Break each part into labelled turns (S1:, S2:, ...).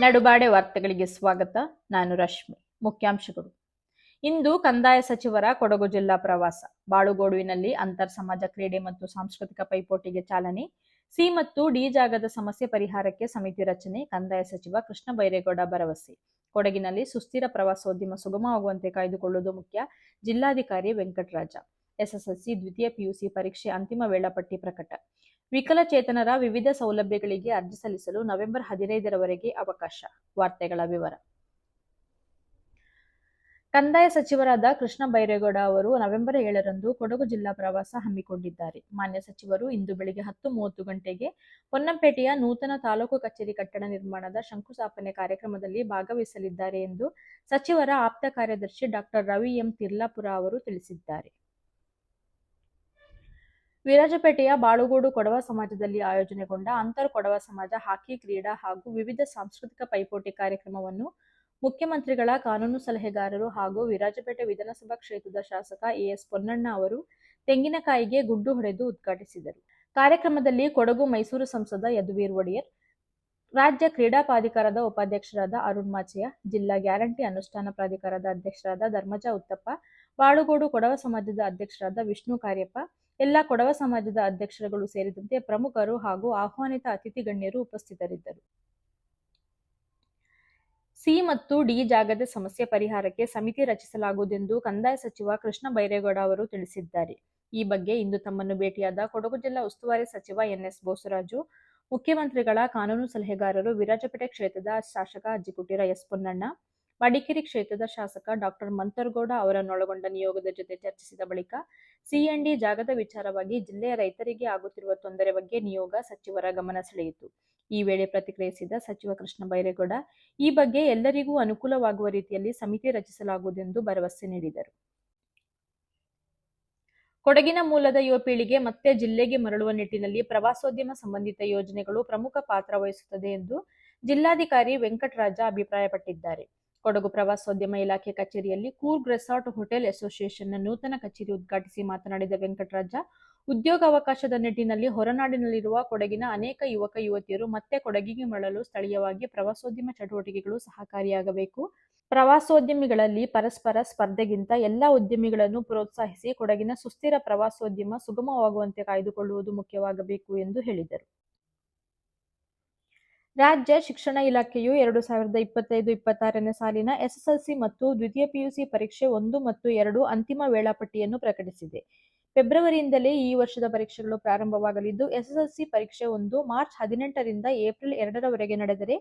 S1: ನಡುಬಾಡೆ ವಾರ್ತೆಗಳಿಗೆ ಸ್ವಾಗತ. ನಾನು ರಶ್ಮಿ. ಮುಖ್ಯಾಂಶಗಳು. ಇಂದು ಕಂದಾಯ ಸಚಿವರ ಕೊಡಗು ಜಿಲ್ಲಾ ಪ್ರವಾಸ. ಬಾಳುಗೋಡುವಿನಲ್ಲಿ ಅಂತರ್ ಸಮಾಜ ಕ್ರೀಡೆ ಮತ್ತು ಸಾಂಸ್ಕೃತಿಕ ಪೈಪೋಟಿಗೆ ಚಾಲನೆ. ಸಿ ಮತ್ತು ಡಿ ಜಾಗದ ಸಮಸ್ಯೆ ಪರಿಹಾರಕ್ಕೆ ಸಮಿತಿ ರಚನೆ. ಕಂದಾಯ ಸಚಿವ ಕೃಷ್ಣ ಬೈರೇಗೌಡ ಭರವಸೆ. ಕೊಡಗಿನಲ್ಲಿ ಸುಸ್ಥಿರ ಪ್ರವಾಸೋದ್ಯಮ ಸುಗಮವಾಗುವಂತೆ ಕಾಯ್ದುಕೊಳ್ಳುವುದು ಮುಖ್ಯ. ಜಿಲ್ಲಾಧಿಕಾರಿ ವೆಂಕಟರಾಜ. ಎಸ್ಎಸ್ಎಲ್ಸಿ ದ್ವಿತೀಯ ಪಿಯುಸಿ ಪರೀಕ್ಷೆ ಅಂತಿಮ ವೇಳಾಪಟ್ಟಿ ಪ್ರಕಟ. ವಿಕಲಚೇತನರ ವಿವಿಧ ಸೌಲಭ್ಯಗಳಿಗೆ ಅರ್ಜಿ ಸಲ್ಲಿಸಲು ನವೆಂಬರ್ ಹದಿನೈದರವರೆಗೆ ಅವಕಾಶ. ವಾರ್ತೆಗಳ ವಿವರ. ಕಂದಾಯ ಸಚಿವರಾದ ಕೃಷ್ಣ ಬೈರೇಗೌಡ ಅವರು ನವೆಂಬರ್ ಏಳರಂದು ಕೊಡಗು ಜಿಲ್ಲಾ ಪ್ರವಾಸ ಹಮ್ಮಿಕೊಂಡಿದ್ದಾರೆ. ಮಾನ್ಯ ಸಚಿವರು ಇಂದು ಬೆಳಿಗ್ಗೆ ಹತ್ತು ಮೂವತ್ತು ಗಂಟೆಗೆ ಪೊನ್ನಂಪೇಟೆಯ ನೂತನ ತಾಲೂಕು ಕಚೇರಿ ಕಟ್ಟಡ ನಿರ್ಮಾಣದ ಶಂಕುಸ್ಥಾಪನೆ ಕಾರ್ಯಕ್ರಮದಲ್ಲಿ ಭಾಗವಹಿಸಲಿದ್ದಾರೆ ಎಂದು ಸಚಿವರ ಆಪ್ತ ಕಾರ್ಯದರ್ಶಿ ಡಾಕ್ಟರ್ ರವಿ ಎಂ ತಿರ್ಲಾಪುರ ಅವರು ತಿಳಿಸಿದ್ದಾರೆ. ವಿರಾಜಪೇಟೆಯ ಬಾಳುಗೋಡು ಕೊಡವ ಸಮಾಜದಲ್ಲಿ ಆಯೋಜನೆಗೊಂಡ ಅಂತರ್ ಕೊಡವ ಸಮಾಜ ಹಾಕಿ ಕ್ರೀಡಾ ಹಾಗೂ ವಿವಿಧ ಸಾಂಸ್ಕೃತಿಕ ಪೈಪೋಟಿ ಕಾರ್ಯಕ್ರಮವನ್ನು ಮುಖ್ಯಮಂತ್ರಿಗಳ ಕಾನೂನು ಸಲಹೆಗಾರರು ಹಾಗೂ ವಿರಾಜಪೇಟೆ ವಿಧಾನಸಭಾ ಕ್ಷೇತ್ರದ ಶಾಸಕ ಎಎಸ್ ಪೊನ್ನಣ್ಣ ಅವರು ತೆಂಗಿನಕಾಯಿಗೆ ಗುಡ್ಡು ಹೊಡೆದು ಉದ್ಘಾಟಿಸಿದರು. ಕಾರ್ಯಕ್ರಮದಲ್ಲಿ ಕೊಡಗು ಮೈಸೂರು ಸಂಸದ ಯದುವೀರ್ ಒಡೆಯರ್, ರಾಜ್ಯ ಕ್ರೀಡಾ ಪ್ರಾಧಿಕಾರದ ಉಪಾಧ್ಯಕ್ಷರಾದ ಅರುಣ್ ಮಾಚಯ್ಯ ಜಿಲ್ಲಾ ಗ್ಯಾರಂಟಿ ಅನುಷ್ಠಾನ ಪ್ರಾಧಿಕಾರದ ಅಧ್ಯಕ್ಷರಾದ ಧರ್ಮಜ ಉತ್ತಪ್ಪ, ಬಾಳುಗೋಡು ಕೊಡವ ಸಮಾಜದ ಅಧ್ಯಕ್ಷರಾದ ವಿಷ್ಣು ಕಾರ್ಯಪ್ಪ ಎಲ್ಲ ಕೊಡವ ಸಮಾಜದ ಅಧ್ಯಕ್ಷರುಗಳು ಸೇರಿದಂತೆ ಪ್ರಮುಖರು ಹಾಗೂ ಆಹ್ವಾನಿತ ಅತಿಥಿ ಗಣ್ಯರು ಉಪಸ್ಥಿತರಿದ್ದರು. ಸಿ ಮತ್ತು ಡಿ ಜಾಗದ ಸಮಸ್ಯೆ ಪರಿಹಾರಕ್ಕೆ ಸಮಿತಿ ರಚಿಸಲಾಗುವುದೆಂದು ಕಂದಾಯ ಸಚಿವ ಕೃಷ್ಣ ಬೈರೇಗೌಡ ಅವರು ತಿಳಿಸಿದ್ದಾರೆ. ಈ ಬಗ್ಗೆ ಇಂದು ತಮ್ಮನ್ನು ಭೇಟಿಯಾದ ಕೊಡಗು ಜಿಲ್ಲಾ ಉಸ್ತುವಾರಿ ಸಚಿವ ಎನ್ಎಸ್ ಬೋಸರಾಜು, ಮುಖ್ಯಮಂತ್ರಿಗಳ ಕಾನೂನು ಸಲಹೆಗಾರರು ವಿರಾಜಪೇಟೆ ಕ್ಷೇತ್ರದ ಶಾಸಕ ಅಜ್ಜಿಕುಟೀರ ಎಸ್ ಪೊನ್ನಣ್ಣ ಮಡಿಕೇರಿ ಕ್ಷೇತ್ರದ ಶಾಸಕ ಡಾಕ್ಟರ್ ಮಂತರ್ಗೌಡ ಅವರನ್ನೊಳಗೊಂಡ ನಿಯೋಗದ ಜೊತೆ ಚರ್ಚಿಸಿದ ಬಳಿಕ ಸಿಎಂಡಿ ಜಾಗದ ವಿಚಾರವಾಗಿ ಜಿಲ್ಲೆಯ ರೈತರಿಗೆ ಆಗುತ್ತಿರುವ ತೊಂದರೆ ಬಗ್ಗೆ ನಿಯೋಗ ಸಚಿವರ ಗಮನ ಸೆಳೆಯಿತು. ಈ ವೇಳೆ ಪ್ರತಿಕ್ರಿಯಿಸಿದ ಸಚಿವ ಕೃಷ್ಣ ಬೈರೇಗೌಡ, ಈ ಬಗ್ಗೆ ಎಲ್ಲರಿಗೂ ಅನುಕೂಲವಾಗುವ ರೀತಿಯಲ್ಲಿ ಸಮಿತಿ ರಚಿಸಲಾಗುವುದೆಂದು ಭರವಸೆ ನೀಡಿದರು. ಕೊಡಗಿನ ಮೂಲದ ಯುವ ಪೀಳಿಗೆ ಮತ್ತೆ ಜಿಲ್ಲೆಗೆ ಮರಳುವ ನಿಟ್ಟಿನಲ್ಲಿ ಪ್ರವಾಸೋದ್ಯಮ ಸಂಬಂಧಿತ ಯೋಜನೆಗಳು ಪ್ರಮುಖ ಪಾತ್ರ ವಹಿಸುತ್ತದೆ ಎಂದು ಜಿಲ್ಲಾಧಿಕಾರಿ ವೆಂಕಟರಾಜ ಅಭಿಪ್ರಾಯಪಟ್ಟಿದ್ದಾರೆ. ಕೊಡಗು ಪ್ರವಾಸೋದ್ಯಮ ಇಲಾಖೆ ಕಚೇರಿಯಲ್ಲಿ ಕೂರ್ಗ್ ರೆಸಾರ್ಟ್ ಹೋಟೆಲ್ ಅಸೋಸಿಯೇಷನ್ನ ನೂತನ ಕಚೇರಿ ಉದ್ಘಾಟಿಸಿ ಮಾತನಾಡಿದ ವೆಂಕಟರಾಜ ಉದ್ಯೋಗಾವಕಾಶದ ನಿಟ್ಟಿನಲ್ಲಿ ಹೊರನಾಡಿನಲ್ಲಿರುವ ಕೊಡಗಿನ ಅನೇಕ ಯುವಕ ಯುವತಿಯರು ಮತ್ತೆ ಕೊಡಗಿಗೆ ಮರಳಲು ಸ್ಥಳೀಯವಾಗಿ ಪ್ರವಾಸೋದ್ಯಮ ಚಟುವಟಿಕೆಗಳು ಸಹಕಾರಿಯಾಗಬೇಕು. ಪ್ರವಾಸೋದ್ಯಮಿಗಳಲ್ಲಿ ಪರಸ್ಪರ ಸ್ಪರ್ಧೆಗಿಂತ ಎಲ್ಲ ಉದ್ಯಮಿಗಳನ್ನು ಪ್ರೋತ್ಸಾಹಿಸಿ ಕೊಡಗಿನ ಸುಸ್ಥಿರ ಪ್ರವಾಸೋದ್ಯಮ ಸುಗಮವಾಗುವಂತೆ ಕಾಯ್ದುಕೊಳ್ಳುವುದು ಮುಖ್ಯವಾಗಬೇಕು ಎಂದು ಹೇಳಿದರು. ರಾಜ್ಯ ಶಿಕ್ಷಣ ಇಲಾಖೆಯು ಎರಡು ಸಾವಿರದ ಇಪ್ಪತ್ತೈದು, ಇಪ್ಪತ್ತಾರನೇ ಸಾಲಿನ ಎಸ್ಎಸ್ಎಲ್ಸಿ ಮತ್ತು ದ್ವಿತೀಯ ಪಿಯುಸಿ ಪರೀಕ್ಷೆ ಒಂದು ಮತ್ತು ಎರಡು ಅಂತಿಮ ವೇಳಾಪಟ್ಟಿಯನ್ನು ಪ್ರಕಟಿಸಿದೆ. ಫೆಬ್ರವರಿಯಿಂದಲೇ ಈ ವರ್ಷದ ಪರೀಕ್ಷೆಗಳು ಪ್ರಾರಂಭವಾಗಲಿದ್ದು, ಎಸ್ಎಸ್ಎಲ್ಸಿ ಪರೀಕ್ಷೆ ಒಂದು ಮಾರ್ಚ್ ಹದಿನೆಂಟರಿಂದ ಏಪ್ರಿಲ್ ಎರಡರವರೆಗೆ ನಡೆದರೆ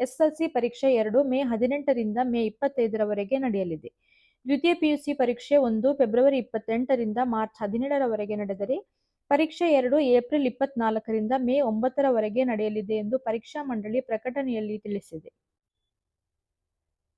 S1: ಎಸ್ಎಸ್ಎಲ್ಸಿ ಪರೀಕ್ಷೆ ಎರಡು ಮೇ ಹದಿನೆಂಟರಿಂದ ಮೇ ಇಪ್ಪತ್ತೈದರವರೆಗೆ ನಡೆಯಲಿದೆ. ದ್ವಿತೀಯ ಪಿಯುಸಿ ಪರೀಕ್ಷೆ ಒಂದು ಫೆಬ್ರವರಿ ಇಪ್ಪತ್ತೆಂಟರಿಂದ ಮಾರ್ಚ್ ಹದಿನೇಳರವರೆಗೆ ನಡೆದರೆ ಪರೀಕ್ಷೆ ಎರಡು ಏಪ್ರಿಲ್ ಇಪ್ಪತ್ನಾಲ್ಕರಿಂದ ಮೇ ಒಂಬತ್ತರವರೆಗೆ ನಡೆಯಲಿದೆ ಎಂದು ಪರೀಕ್ಷಾ ಮಂಡಳಿ ಪ್ರಕಟಣೆಯಲ್ಲಿ ತಿಳಿಸಿದೆ.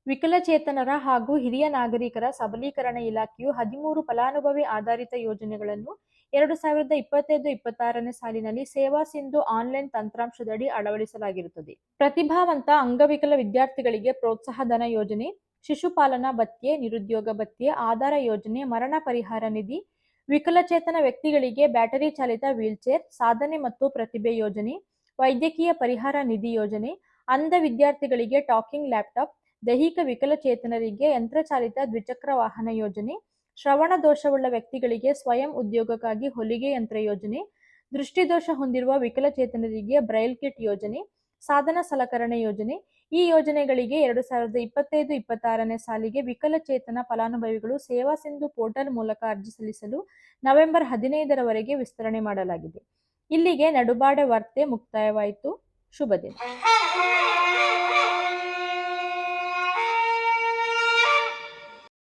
S1: ವಿಕಲಚೇತನರ ಹಾಗೂ ಹಿರಿಯ ನಾಗರಿಕರ ಸಬಲೀಕರಣ ಇಲಾಖೆಯು ಹದಿಮೂರು ಫಲಾನುಭವಿ ಆಧಾರಿತ ಯೋಜನೆಗಳನ್ನು ಎರಡು ಸಾವಿರದ ಇಪ್ಪತ್ತೈದು ಇಪ್ಪತ್ತಾರನೇ ಸಾಲಿನಲ್ಲಿ ಸೇವಾ ಸಿಂಧು ಆನ್ಲೈನ್ ತಂತ್ರಾಂಶದಡಿ ಅಳವಡಿಸಲಾಗಿರುತ್ತದೆ. ಪ್ರತಿಭಾವಂತ ಅಂಗವಿಕಲ ವಿದ್ಯಾರ್ಥಿಗಳಿಗೆ ಪ್ರೋತ್ಸಾಹ ಧನ ಯೋಜನೆ, ಶಿಶುಪಾಲನಾ ಭತ್ಯೆ, ನಿರುದ್ಯೋಗ ಭತ್ಯೆ, ಆಧಾರ ಯೋಜನೆ, ಮರಣ ಪರಿಹಾರ ನಿಧಿ ವಿಕಲಚೇತನ ವ್ಯಕ್ತಿಗಳಿಗೆ ಬ್ಯಾಟರಿ ಚಾಲಿತ ವೀಲ್ಚೇರ್ ಸಾಧನೆ ಮತ್ತು ಪ್ರತಿಭೆ ಯೋಜನೆ, ವೈದ್ಯಕೀಯ ಪರಿಹಾರ ನಿಧಿ ಯೋಜನೆ, ಅಂಧ ವಿದ್ಯಾರ್ಥಿಗಳಿಗೆ ಟಾಕಿಂಗ್ ಲ್ಯಾಪ್ಟಾಪ್, ದೈಹಿಕ ವಿಕಲಚೇತನರಿಗೆ ಯಂತ್ರಚಾಲಿತ ದ್ವಿಚಕ್ರ ವಾಹನ ಯೋಜನೆ, ಶ್ರವಣ ದೋಷವುಳ್ಳ ವ್ಯಕ್ತಿಗಳಿಗೆ ಸ್ವಯಂ ಉದ್ಯೋಗಕ್ಕಾಗಿ ಹೊಲಿಗೆ ಯಂತ್ರ ಯೋಜನೆ, ದೃಷ್ಟಿದೋಷ ಹೊಂದಿರುವ ವಿಕಲಚೇತನರಿಗೆ ಬ್ರೈಲ್ ಕಿಟ್ ಯೋಜನೆ, ಸಾಧನ ಸಲಕರಣೆ ಯೋಜನೆ ಈ ಯೋಜನೆಗಳಿಗೆ ಎರಡು ಸಾವಿರದ ಇಪ್ಪತ್ತೈದು, ಇಪ್ಪತ್ತಾರನೇ ಸಾಲಿಗೆ ವಿಕಲಚೇತನ ಫಲಾನುಭವಿಗಳು ಸೇವಾ ಸಿಂಧು ಪೋರ್ಟಲ್ ಮೂಲಕ ಅರ್ಜಿ ಸಲ್ಲಿಸಲು ನವೆಂಬರ್ ಹದಿನೈದರವರೆಗೆ ವಿಸ್ತರಣೆ ಮಾಡಲಾಗಿದೆ. ಇಲ್ಲಿಗೆ ನಡುಬಾಡ ವಾರ್ತೆ ಮುಕ್ತಾಯವಾಯಿತು. ಶುಭ ದಿನ.